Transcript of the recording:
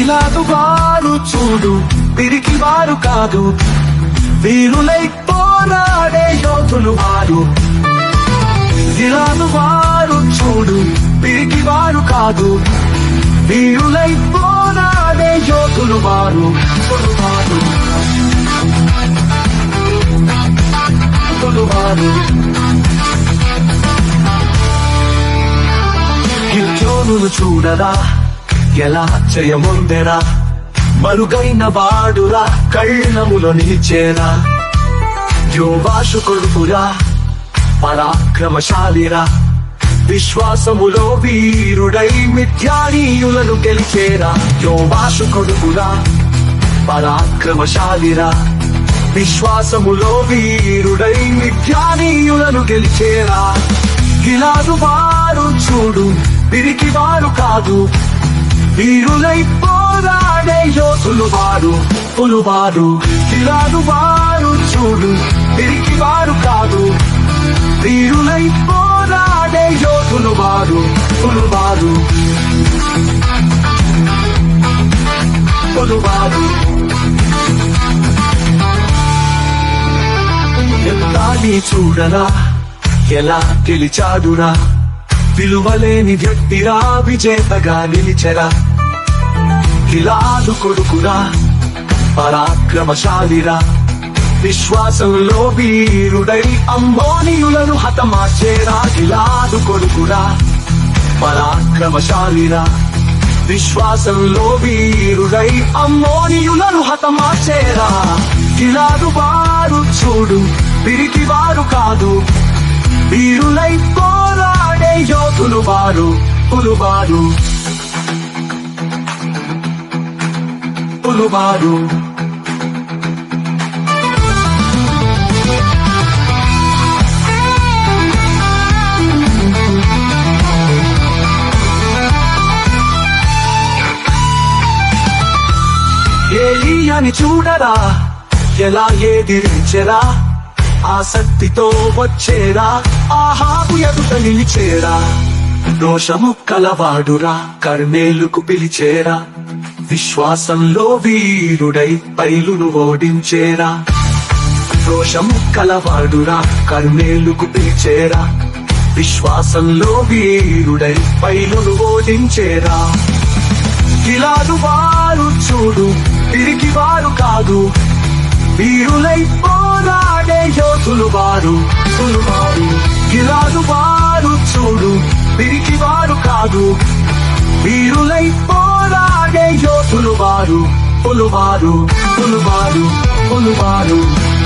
ఇలాగు వారు చూడు పిరికి వారు కాదు. వీరులై పోరాడే యోధులు వారు వారు. చూడు పిరికి వారు కాదు. వీరులై పోరాడే యోధులు వారు. వారు వారు చూడరా ఎలా చేయముందెరా మరుగైన వాడురా కళ్ళములో నిలిచేరా. యోవాషు కొడుకురా పరాక్రమశాలిరా. విశ్వాసములో వీరుడై మిథ్యానీయులను గెలిచేరా. యోవాసు కొడుకురా పరాక్రమశాలిరా. విశ్వాసములో వీరుడై మిథ్యానీయులను గెలిచేరా. గిలాదు వారు చూడు పిరికి వారు కాదు. వీరులై పోరాడే యోధులు వారు పులువారు. గిలాదు వారు చూడు పిరికి వారు కాదు. పులువారు ఎత్తాని చూడరా ఎలా గెలిచాడురా విలువలేని వ్యక్తిరా విజేతగా నిలిచెరా కిలాదు కొడుకురా పరాక్రమశాలిరా విశ్వాసంలో వీరుడై అమ్మోనియులను హతమార్చేరా కిలాదు కొడుకురా పరాక్రమశాలిరా విశ్వాసంలో వీరుడై అమ్మోనియులను హతమార్చేరా కిలాదు వారు చూడు పిరికి వారు కాదు. వీరులై పోరాడే యోధులు వారు పులువారు. పులువారు. ఏలియాని చూడరా? ఎలా ఎదిరించెరా? ఆసక్తితో వచ్చేరా? ఆహాపు ఎదుట నిలిచేరా? దోషము కలవాడురా కర్మేలుకు పిలిచేరా? విశ్వాసంలో వీరుడై పైలును ఓడించేరా? దోషము కలవాడురా కర్మేలుకు పిలిచేరా? విశ్వాసంలో వీరుడై పైలును ఓడించేరా? గిలాదు వారు చూడు తిరిగి వారు కాదు. వీరులై పోరాడే యోధులు వారు పులువారు గిలాదు వారు చూడు. తిరిగి వారు కాదు. వీరులై పోరాడే యోధులు వారు పులువారు పులువారు పులువారు.